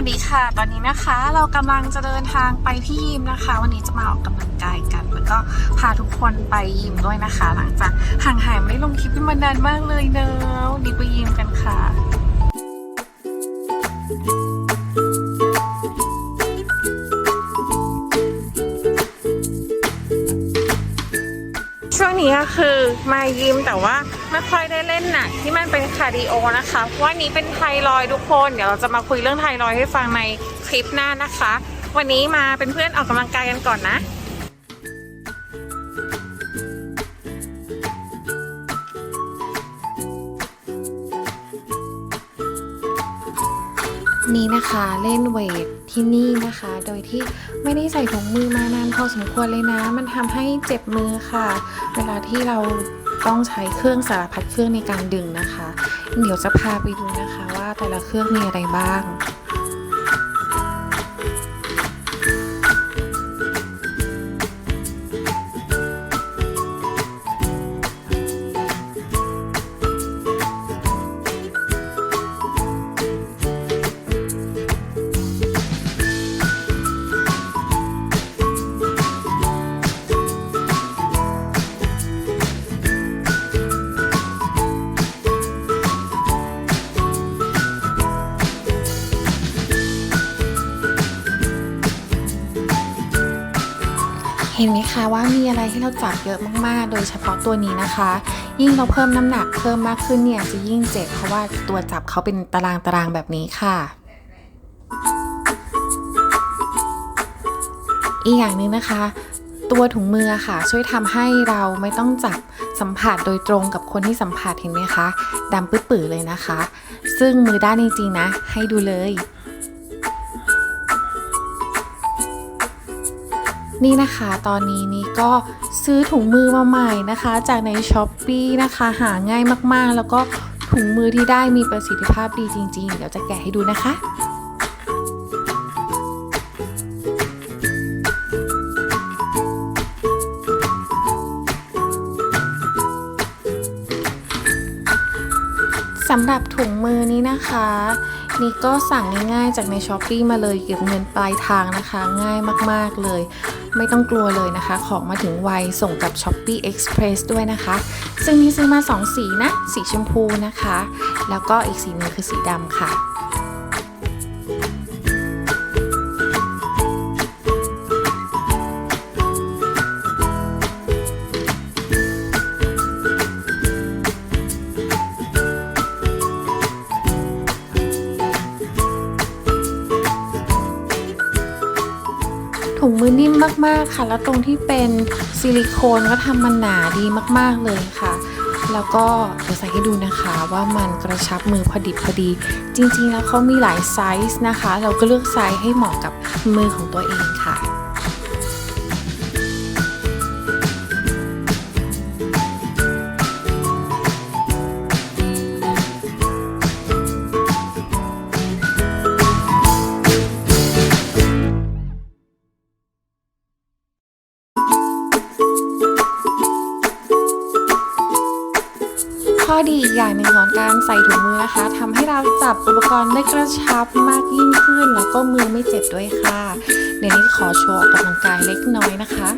วัสดีค่ะ ตอนนี้นะคะเรากำลังจะเดินทางไปที่ยิมนะคะ วันนี้จะมาออกกำลังกายกัน แล้วก็พาทุกคนไปยิมด้วยนะคะ หลังจากห่างหายไม่ลงคลิปมานานมากเลยเนอะวันนี้ไปยิมกันค่ะช่วงนี้ก็คือมายิมแต่ว่า ไม่ค่อยได้เล่นหนักที่มันเป็นคาร์ดิโอนะคะว่านี้เป็นไทรอยทุกคน เดี๋ยวเราจะมาคุยเรื่องไทรอยให้ฟังในคลิปหน้านะคะ วันนี้มาเป็นเพื่อนออกกำลังกายกันก่อนนะนี้นะคะเล่นเวทที่นี่นะคะ โดยที่ไม่ได้ใส่ถุงมือมานานพอสมควรเลยนะ มันทำให้เจ็บมือค่ะ เวลาที่เรา ต้องใช้เครื่องสารพัดเครื่องในการดึงนะคะ เดี๋ยวจะพาไปดูนะคะว่าแต่ละเครื่องมีอะไรบ้าง เห็นไหมคะว่ามีอะไรให้เราจับเยอะมากๆ โดยเฉพาะตัวนี้นะคะ ยิ่งเราเพิ่มน้ำหนักเพิ่มมากขึ้นเนี่ยจะยิ่งเจ็บเพราะว่าตัวจับเขาเป็นตารางตารางๆแบบนี้ค่ะ อีกอย่างหนึ่งนะคะ ตัวถุงมือค่ะ ช่วยทำให้เราไม่ต้องจับสัมผัสโดยตรงกับคนที่สัมผัสเห็นไหมคะดำปื้อๆเลยนะคะ ซึ่งมือด้านจริงๆนะ ให้ดูเลย นี่นะคะตอนนี้นี่ก็ซื้อถุงมือมาใหม่นะคะ จากใน s h อ p e e นะคะ หาง่ายมากๆ แล้วก็ถุงมือที่ได้มีประสิทธิภาพดีจริง ๆ เดี๋ยวจะแกะให้ดูนะคะสำหรับถุงมือนี้นะคะ นี่ก็สั่งง่ายๆจากใน s h อ p e e มาเลยเก็บเงินปลายทางนะคะ ง่ายมากๆเลย ไม่ต้องกลัวเลยนะคะ ของมาถึงไวส่งกับ s h o p e e Express ด้วยนะคะ ซึ่งนี่ซื้อมา 2 สีนะ สีชมพูนะคะ แล้วก็อีกสีหนึงคือสีดำค่ะ งมือนิ่มมากๆค่ะ แล้วตรงที่เป็นซิลิโคนก็ทำมันหนาดีมากๆเลยค่ะ แล้วก็เดี๋ยวใส่ให้ดูนะคะว่ามันกระชับมือพอดิบพอดี จริงๆแล้วเขามีหลายไซส์นะคะ เราก็เลือกไซส์ให้เหมาะกับมือของตัวเองค่ะ ข้อดีอีกอย่างหนึ่งของการใส่ถุงมือนะคะทำให้เราจับอุปกรณ์ได้กระชับมากยิ่งขึ้น แล้วก็มือไม่เจ็บด้วยค่ะ เดี๋ยวนี้ขอโชว์ออกกำลังกายเล็กน้อยนะคะ